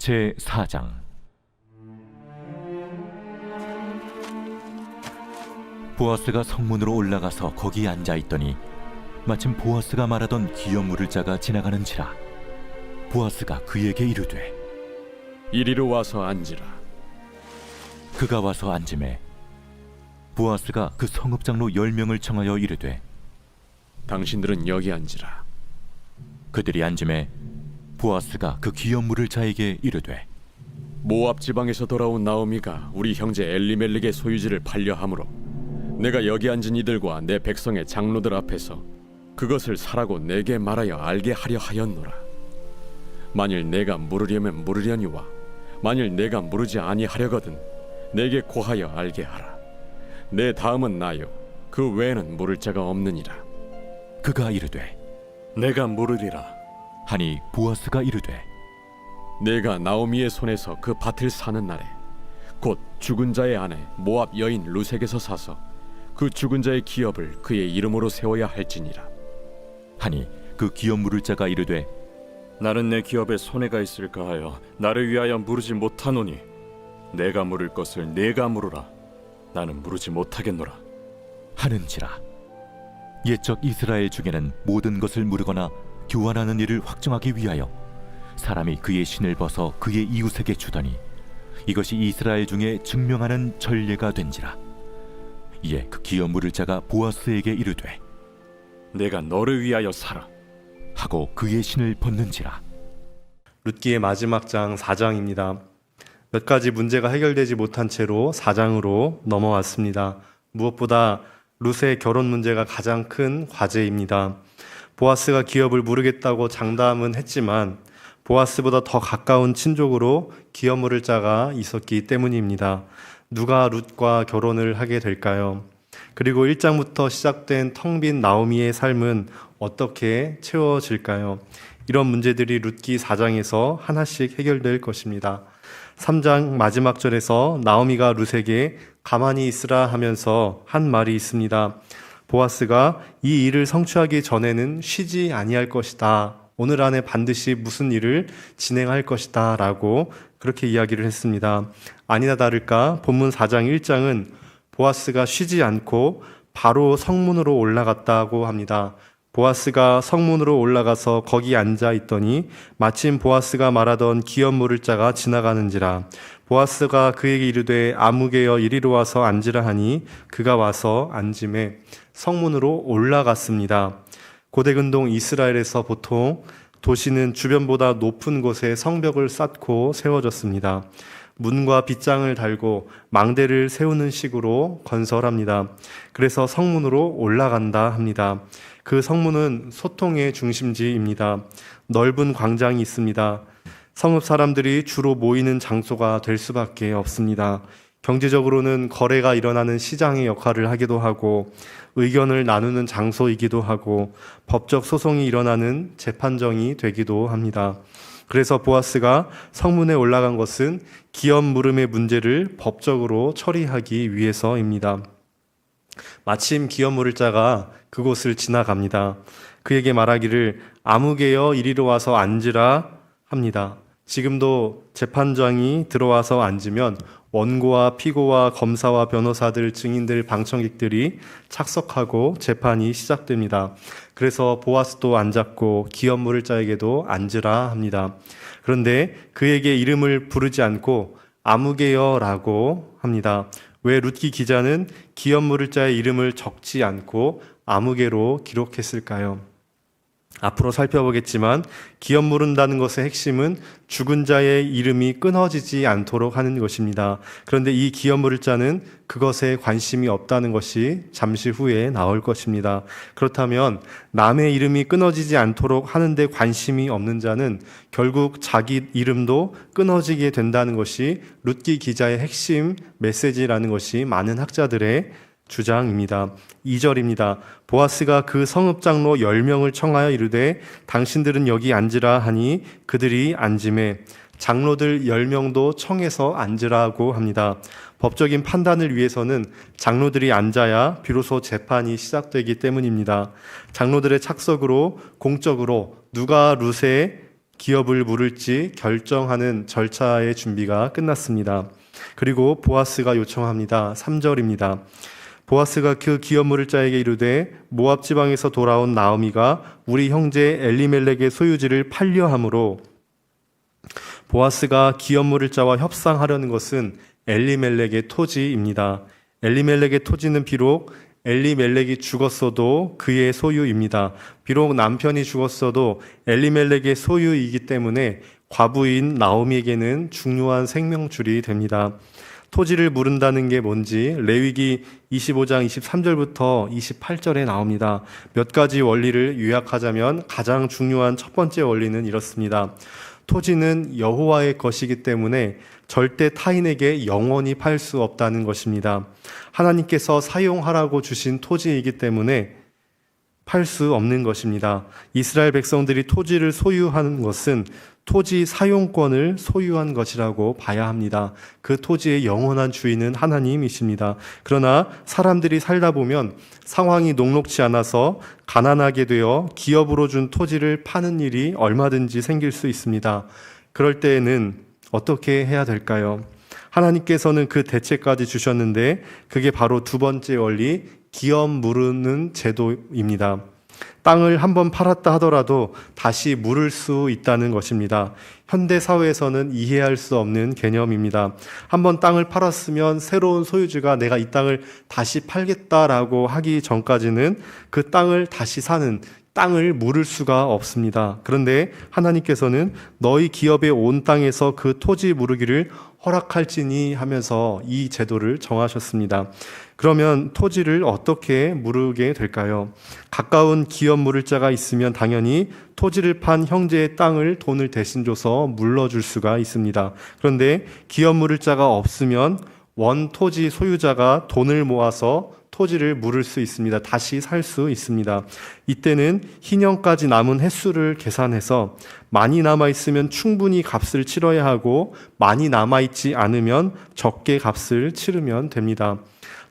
제 4장 보아스가 성문으로 올라가서 거기 앉아 있더니 마침 보아스가 말하던 기업 물을 자가 지나가는지라 보아스가 그에게 이르되 이리로 와서 앉으라. 그가 와서 앉음에 보아스가 그 성읍장로 열 명을 청하여 이르되 당신들은 여기 앉으라. 그들이 앉음에 보아스가 그 기업 물을 자에게 이르되 모압 지방에서 돌아온 나오미가 우리 형제 엘리멜렉의 소유지를 팔려 함으로 내가 여기 앉은 이들과 내 백성의 장로들 앞에서 그것을 사라고 내게 말하여 알게 하려 하였노라. 만일 내가 물으려면 물으려니와 만일 내가 물으지 아니하려거든 내게 고하여 알게 하라. 내 다음은 나요. 그 외에는 물을 자가 없느니라. 그가 이르되 내가 물으리라. 하니 보아스가 이르되 내가 나오미의 손에서 그 밭을 사는 날에 곧 죽은 자의 아내 모압 여인 루색에서 사서 그 죽은 자의 기업을 그의 이름으로 세워야 할지니라 하니 그 기업 물을 자가 이르되 나는 내 기업에 손해가 있을까 하여 나를 위하여 물으지 못하노니 내가 물을 것을 내가 물으라. 나는 물으지 못하겠노라. 하는지라 옛적 이스라엘 중에는 모든 것을 물으거나 교환하는 일을 확정하기 위하여 사람이 그의 신을 벗어 그의 이웃에게 주더니 이것이 이스라엘 중에 증명하는 전례가 된지라 이에 그 기업 물을 자가 보아스에게 이르되 내가 너를 위하여 살아. 하고 그의 신을 벗는지라 룻기의 마지막 장 4장입니다. 몇 가지 문제가 해결되지 못한 채로 4장으로 넘어왔습니다. 무엇보다 룻의 결혼 문제가 가장 큰 과제입니다. 보아스가 기업을 물으겠다고 장담은 했지만 보아스보다 더 가까운 친족으로 기업 물을 자가 있었기 때문입니다. 누가 룻과 결혼을 하게 될까요? 그리고 1장부터 시작된 텅 빈 나오미의 삶은 어떻게 채워질까요? 이런 문제들이 룻기 4장에서 하나씩 해결될 것입니다. 3장 마지막 절에서 나오미가 룻에게 가만히 있으라 하면서 한 말이 있습니다. 보아스가 이 일을 성취하기 전에는 쉬지 아니할 것이다. 오늘 안에 반드시 무슨 일을 진행할 것이다. 라고 그렇게 이야기를 했습니다. 아니나 다를까 본문 4장 1장은 보아스가 쉬지 않고 바로 성문으로 올라갔다고 합니다. 보아스가 성문으로 올라가서 거기 앉아 있더니 마침 보아스가 말하던 기업 물을 자가 지나가는지라 보아스가 그에게 이르되 아무개여 이리로 와서 앉으라 하니 그가 와서 앉음에 성문으로 올라갔습니다. 고대 근동 이스라엘에서 보통 도시는 주변보다 높은 곳에 성벽을 쌓고 세워졌습니다. 문과 빗장을 달고 망대를 세우는 식으로 건설합니다. 그래서 성문으로 올라간다 합니다. 그 성문은 소통의 중심지입니다. 넓은 광장이 있습니다. 성읍 사람들이 주로 모이는 장소가 될 수밖에 없습니다. 경제적으로는 거래가 일어나는 시장의 역할을 하기도 하고 의견을 나누는 장소이기도 하고 법적 소송이 일어나는 재판정이 되기도 합니다. 그래서 보아스가 성문에 올라간 것은 기업 물음의 문제를 법적으로 처리하기 위해서입니다. 마침 기업 물을 자가 그곳을 지나갑니다. 그에게 말하기를 아무개여 이리로 와서 앉으라 합니다. 지금도 재판장이 들어와서 앉으면 원고와 피고와 검사와 변호사들, 증인들, 방청객들이 착석하고 재판이 시작됩니다. 그래서 보아스도 앉았고 기업 물을 자에게도 앉으라 합니다. 그런데 그에게 이름을 부르지 않고 아무개여라고 합니다. 왜 룻기 기자는 기업 물을 자의 이름을 적지 않고 아무개로 기록했을까요? 앞으로 살펴보겠지만 기업 물은다는 것의 핵심은 죽은 자의 이름이 끊어지지 않도록 하는 것입니다. 그런데 이 기업 물을 자는 그것에 관심이 없다는 것이 잠시 후에 나올 것입니다. 그렇다면 남의 이름이 끊어지지 않도록 하는데 관심이 없는 자는 결국 자기 이름도 끊어지게 된다는 것이 룻기 기자의 핵심 메시지라는 것이 많은 학자들의 주장입니다. 2절입니다. 보아스가 그 성읍 장로 10명을 청하여 이르되 당신들은 여기 앉으라 하니 그들이 앉음에 장로들 10명도 청해서 앉으라고 합니다. 법적인 판단을 위해서는 장로들이 앉아야 비로소 재판이 시작되기 때문입니다. 장로들의 착석으로 공적으로 누가 룻의 기업을 물을지 결정하는 절차의 준비가 끝났습니다. 그리고 보아스가 요청합니다. 3절입니다. 보아스가 그 기업 물을 자에게 이르되 모압 지방에서 돌아온 나오미가 우리 형제 엘리멜렉의 소유지를 팔려 함으로 보아스가 기업 물을 자와 협상하려는 것은 엘리멜렉의 토지입니다. 엘리멜렉의 토지는 비록 엘리멜렉이 죽었어도 그의 소유입니다. 비록 남편이 죽었어도 엘리멜렉의 소유이기 때문에 과부인 나오미에게는 중요한 생명줄이 됩니다. 토지를 물은다는 게 뭔지 레위기 25장 23절부터 28절에 나옵니다. 몇 가지 원리를 요약하자면 가장 중요한 첫 번째 원리는 이렇습니다. 토지는 여호와의 것이기 때문에 절대 타인에게 영원히 팔 수 없다는 것입니다. 하나님께서 사용하라고 주신 토지이기 때문에 팔 수 없는 것입니다. 이스라엘 백성들이 토지를 소유하는 것은 토지 사용권을 소유한 것이라고 봐야 합니다. 그 토지의 영원한 주인은 하나님이십니다. 그러나 사람들이 살다 보면 상황이 녹록치 않아서 가난하게 되어 기업으로 준 토지를 파는 일이 얼마든지 생길 수 있습니다. 그럴 때에는 어떻게 해야 될까요? 하나님께서는 그 대책까지 주셨는데 그게 바로 두 번째 원리 기업 무르는 제도입니다. 땅을 한번 팔았다 하더라도 다시 물을 수 있다는 것입니다. 현대 사회에서는 이해할 수 없는 개념입니다. 한번 땅을 팔았으면 새로운 소유주가 내가 이 땅을 다시 팔겠다라고 하기 전까지는 그 땅을 다시 사는 땅을 물을 수가 없습니다. 그런데 하나님께서는 너희 기업에 온 땅에서 그 토지 무르기를 허락할지니 하면서 이 제도를 정하셨습니다. 그러면 토지를 어떻게 무르게 될까요? 가까운 기업 물을 자가 있으면 당연히 토지를 판 형제의 땅을 돈을 대신 줘서 물러줄 수가 있습니다. 그런데 기업 물을 자가 없으면 원 토지 소유자가 돈을 모아서 토지를 물을 수 있습니다. 다시 살 수 있습니다. 이때는 희년까지 남은 횟수를 계산해서 많이 남아 있으면 충분히 값을 치러야 하고 많이 남아 있지 않으면 적게 값을 치르면 됩니다.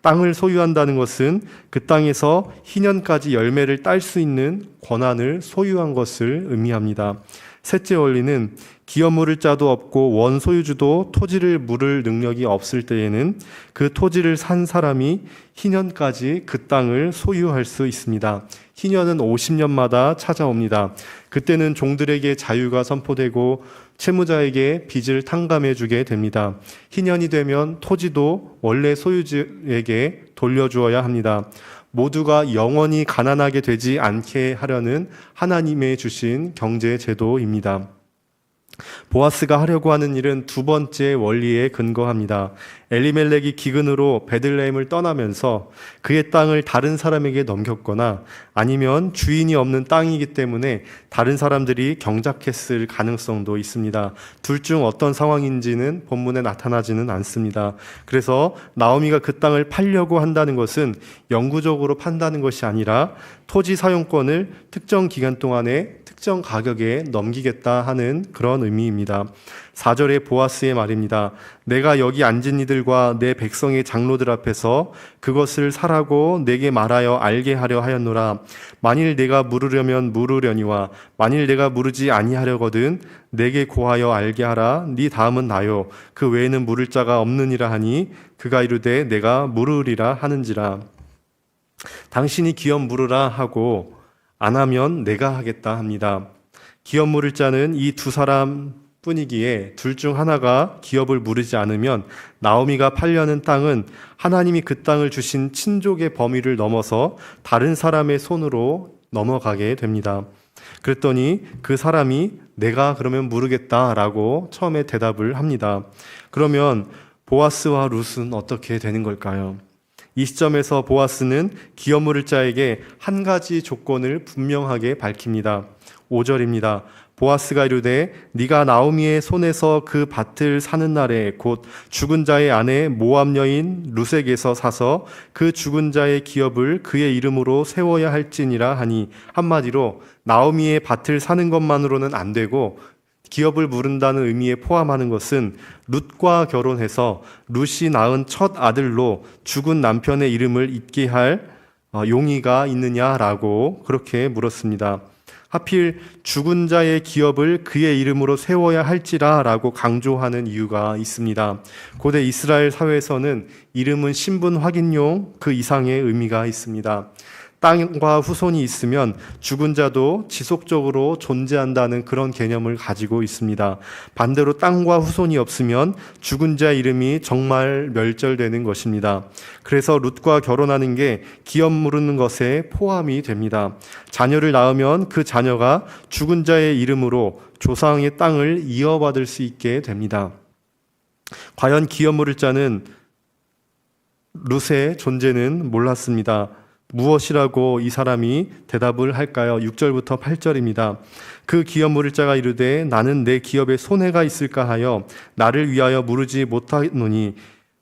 땅을 소유한다는 것은 그 땅에서 희년까지 열매를 딸 수 있는 권한을 소유한 것을 의미합니다. 셋째 원리는 기업 물을 자도 없고 원 소유주도 토지를 물을 능력이 없을 때에는 그 토지를 산 사람이 희년까지 그 땅을 소유할 수 있습니다. 희년은 50년마다 찾아옵니다. 그때는 종들에게 자유가 선포되고 채무자에게 빚을 탕감해 주게 됩니다. 희년이 되면 토지도 원래 소유주에게 돌려주어야 합니다. 모두가 영원히 가난하게 되지 않게 하려는 하나님의 주신 경제 제도입니다. 보아스가 하려고 하는 일은 두 번째 원리에 근거합니다. 엘리멜렉이 기근으로 베들레헴을 떠나면서 그의 땅을 다른 사람에게 넘겼거나 아니면 주인이 없는 땅이기 때문에 다른 사람들이 경작했을 가능성도 있습니다. 둘 중 어떤 상황인지는 본문에 나타나지는 않습니다. 그래서 나오미가 그 땅을 팔려고 한다는 것은 영구적으로 판다는 것이 아니라 토지 사용권을 특정 기간 동안에 특정 가격에 넘기겠다 하는 그런 의미입니다. 4절의 보아스의 말입니다. 내가 여기 앉은 이들과 내 백성의 장로들 앞에서 그것을 사라고 내게 말하여 알게 하려 하였노라. 만일 내가 물으려면 물으려니와 만일 내가 물으지 아니하려거든 내게 고하여 알게 하라. 네 다음은 나요. 그 외에는 물을 자가 없느니라 하니 그가 이르되 내가 물으리라 하는지라. 당신이 기업 물으라 하고 안 하면 내가 하겠다 합니다. 기업 물을 자는 이 두 사람 뿐이기에 둘 중 하나가 기업을 물으지 않으면 나오미가 팔려는 땅은 하나님이 그 땅을 주신 친족의 범위를 넘어서 다른 사람의 손으로 넘어가게 됩니다. 그랬더니 그 사람이 내가 그러면 물으겠다라고 처음에 대답을 합니다. 그러면 보아스와 룻은 어떻게 되는 걸까요? 이 시점에서 보아스는 기업 물을 자에게 한 가지 조건을 분명하게 밝힙니다. 5절입니다. 보아스가 이르되 네가 나오미의 손에서 그 밭을 사는 날에 곧 죽은 자의 아내 모압 여인 루색에서 사서 그 죽은 자의 기업을 그의 이름으로 세워야 할지니라 하니 한마디로 나오미의 밭을 사는 것만으로는 안 되고 기업을 물은다는 의미에 포함하는 것은 룻과 결혼해서 룻이 낳은 첫 아들로 죽은 남편의 이름을 잊게 할 어, 용의가 있느냐라고 그렇게 물었습니다. 하필 죽은 자의 기업을 그의 이름으로 세워야 할지라라고 강조하는 이유가 있습니다. 고대 이스라엘 사회에서는 이름은 신분 확인용 그 이상의 의미가 있습니다. 땅과 후손이 있으면 죽은 자도 지속적으로 존재한다는 그런 개념을 가지고 있습니다. 반대로 땅과 후손이 없으면 죽은 자 이름이 정말 멸절되는 것입니다. 그래서 룻과 결혼하는 게 기업 물는 것에 포함이 됩니다. 자녀를 낳으면 그 자녀가 죽은 자의 이름으로 조상의 땅을 이어받을 수 있게 됩니다. 과연 기업 물을 자는 룻의 존재는 몰랐습니다. 무엇이라고 이 사람이 대답을 할까요? 6절부터 8절입니다. 그 기업 물을 자가 이르되 나는 내 기업에 손해가 있을까 하여 나를 위하여 물으지 못하노니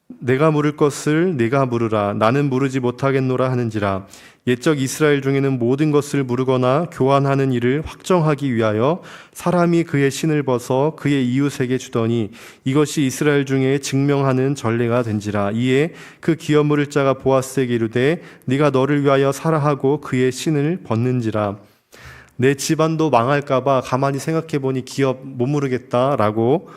내가 물을 것을 내가 물으라 나는 물으지 못하겠노라 하는지라 옛적 이스라엘 중에는 모든 것을 물으거나 교환하는 일을 확정하기 위하여 사람이 그의 신을 벗어 그의 이웃에게 주더니 이것이 이스라엘 중에 증명하는 전례가 된지라 이에 그 기업 물을 자가 보아스에게 이르되 네가 너를 위하여 사라 하고 그의 신을 벗는지라 내 집안도 망할까봐 가만히 생각해 보니 기업 못 모르겠다라고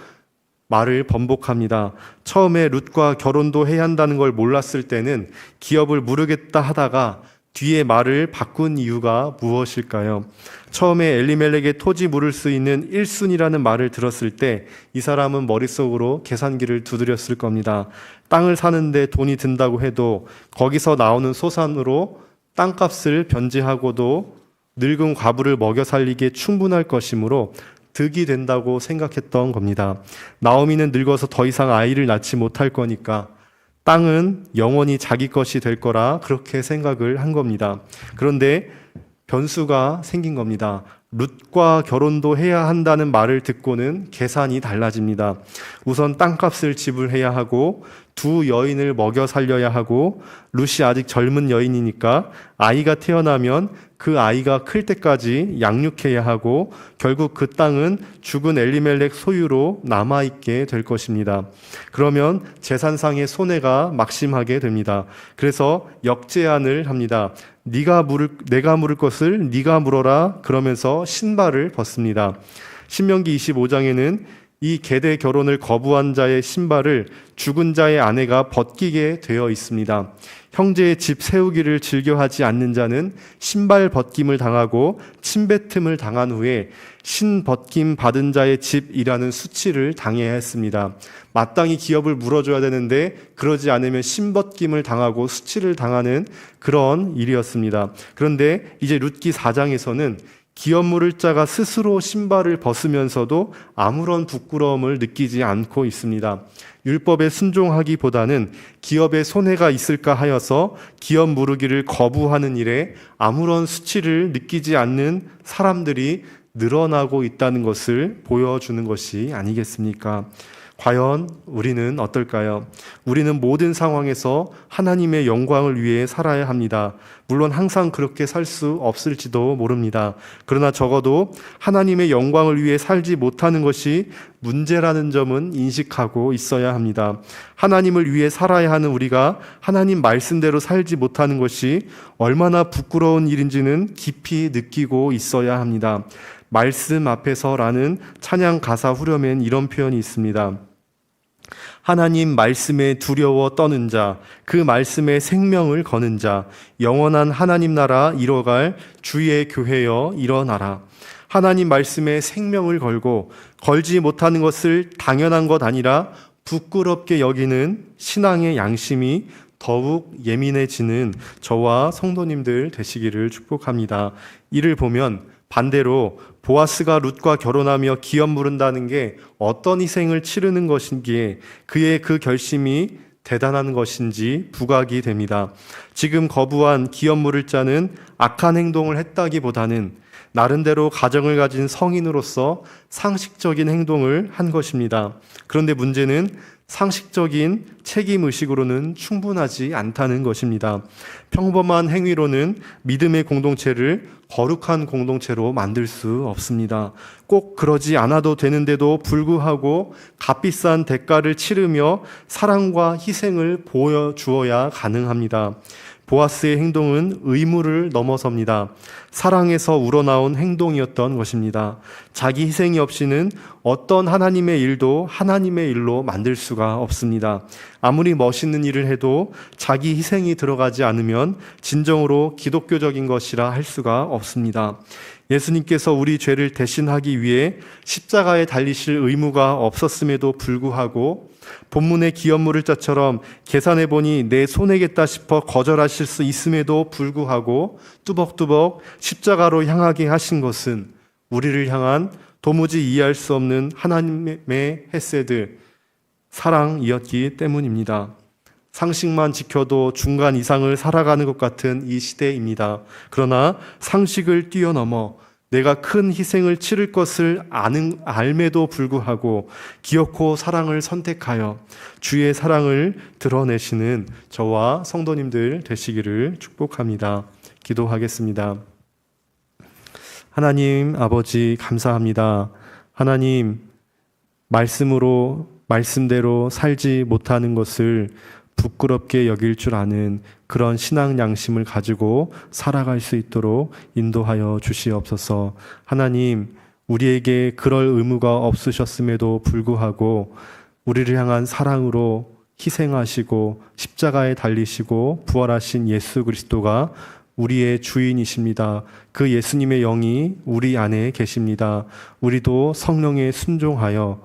말을 번복합니다. 처음에 룻과 결혼도 해야 한다는 걸 몰랐을 때는 기업을 모르겠다 하다가 뒤에 말을 바꾼 이유가 무엇일까요? 처음에 엘리멜렉의 토지 물을 수 있는 1순이라는 말을 들었을 때 이 사람은 머릿속으로 계산기를 두드렸을 겁니다. 땅을 사는데 돈이 든다고 해도 거기서 나오는 소산으로 땅값을 변제하고도 늙은 과부를 먹여 살리기에 충분할 것이므로 득이 된다고 생각했던 겁니다. 나오미는 늙어서 더 이상 아이를 낳지 못할 거니까 땅은 영원히 자기 것이 될 거라 그렇게 생각을 한 겁니다. 그런데 변수가 생긴 겁니다. 룻과 결혼도 해야 한다는 말을 듣고는 계산이 달라집니다. 우선 땅값을 지불해야 하고 두 여인을 먹여 살려야 하고 룻이 아직 젊은 여인이니까 아이가 태어나면 그 아이가 클 때까지 양육해야 하고 결국 그 땅은 죽은 엘리멜렉 소유로 남아 있게 될 것입니다. 그러면 재산상의 손해가 막심하게 됩니다. 그래서 역제안을 합니다. 네가 물을 내가 물을 것을 네가 물어라 그러면서 신발을 벗습니다. 신명기 25장에는 이 계대 결혼을 거부한 자의 신발을 죽은 자의 아내가 벗기게 되어 있습니다. 형제의 집 세우기를 즐겨하지 않는 자는 신발 벗김을 당하고 침뱉음을 당한 후에 신 벗김 받은 자의 집이라는 수치를 당해야 했습니다. 마땅히 기업을 물어줘야 되는데 그러지 않으면 신 벗김을 당하고 수치를 당하는 그런 일이었습니다. 그런데 이제 룻기 4장에서는 기업 물을 자가 스스로 신발을 벗으면서도 아무런 부끄러움을 느끼지 않고 있습니다. 율법에 순종하기보다는 기업에 손해가 있을까 하여서 기업 무르기를 거부하는 일에 아무런 수치를 느끼지 않는 사람들이 늘어나고 있다는 것을 보여주는 것이 아니겠습니까? 과연 우리는 어떨까요? 우리는 모든 상황에서 하나님의 영광을 위해 살아야 합니다. 물론 항상 그렇게 살 수 없을지도 모릅니다. 그러나 적어도 하나님의 영광을 위해 살지 못하는 것이 문제라는 점은 인식하고 있어야 합니다. 하나님을 위해 살아야 하는 우리가 하나님 말씀대로 살지 못하는 것이 얼마나 부끄러운 일인지는 깊이 느끼고 있어야 합니다. 말씀 앞에서라는 찬양 가사 후렴엔 이런 표현이 있습니다. 하나님 말씀에 두려워 떠는 자, 그 말씀에 생명을 거는 자, 영원한 하나님 나라 이뤄갈 주의 교회여 일어나라. 하나님 말씀에 생명을 걸고 걸지 못하는 것을 당연한 것 아니라 부끄럽게 여기는 신앙의 양심이 더욱 예민해지는 저와 성도님들 되시기를 축복합니다. 이를 보면 반대로 보아스가 룻과 결혼하며 기업 물은다는 게 어떤 희생을 치르는 것인기에 그의 그 결심이 대단한 것인지 부각이 됩니다. 지금 거부한 기업 물을 자는 악한 행동을 했다기보다는 나름대로 가정을 가진 성인으로서 상식적인 행동을 한 것입니다. 그런데 문제는 상식적인 책임 의식으로는 충분하지 않다는 것입니다. 평범한 행위로는 믿음의 공동체를 거룩한 공동체로 만들 수 없습니다. 꼭 그러지 않아도 되는데도 불구하고 값비싼 대가를 치르며 사랑과 희생을 보여주어야 가능합니다. 보아스의 행동은 의무를 넘어섭니다. 사랑에서 우러나온 행동이었던 것입니다. 자기 희생이 없이는 어떤 하나님의 일도 하나님의 일로 만들 수가 없습니다. 아무리 멋있는 일을 해도 자기 희생이 들어가지 않으면 진정으로 기독교적인 것이라 할 수가 없습니다. 예수님께서 우리 죄를 대신하기 위해 십자가에 달리실 의무가 없었음에도 불구하고 본문의 기업물을 자처럼 계산해 보니 내 손해겠다 싶어 거절하실 수 있음에도 불구하고 뚜벅뚜벅 십자가로 향하게 하신 것은 우리를 향한 도무지 이해할 수 없는 하나님의 헤세드 사랑이었기 때문입니다. 상식만 지켜도 중간 이상을 살아가는 것 같은 이 시대입니다. 그러나 상식을 뛰어넘어 내가 큰 희생을 치를 것을 아는 알매도 불구하고 기어코 사랑을 선택하여 주의 사랑을 드러내시는 저와 성도님들 되시기를 축복합니다. 기도하겠습니다. 하나님 아버지 감사합니다. 하나님 말씀으로 말씀대로 살지 못하는 것을 부끄럽게 여길 줄 아는 그런 신앙 양심을 가지고 살아갈 수 있도록 인도하여 주시옵소서. 하나님, 우리에게 그럴 의무가 없으셨음에도 불구하고 우리를 향한 사랑으로 희생하시고 십자가에 달리시고 부활하신 예수 그리스도가 우리의 주인이십니다. 그 예수님의 영이 우리 안에 계십니다. 우리도 성령에 순종하여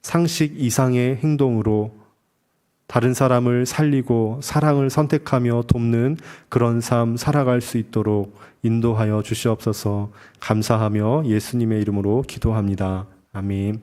상식 이상의 행동으로 다른 사람을 살리고 사랑을 선택하며 돕는 그런 삶 살아갈 수 있도록 인도하여 주시옵소서 감사하며 예수님의 이름으로 기도합니다. 아멘.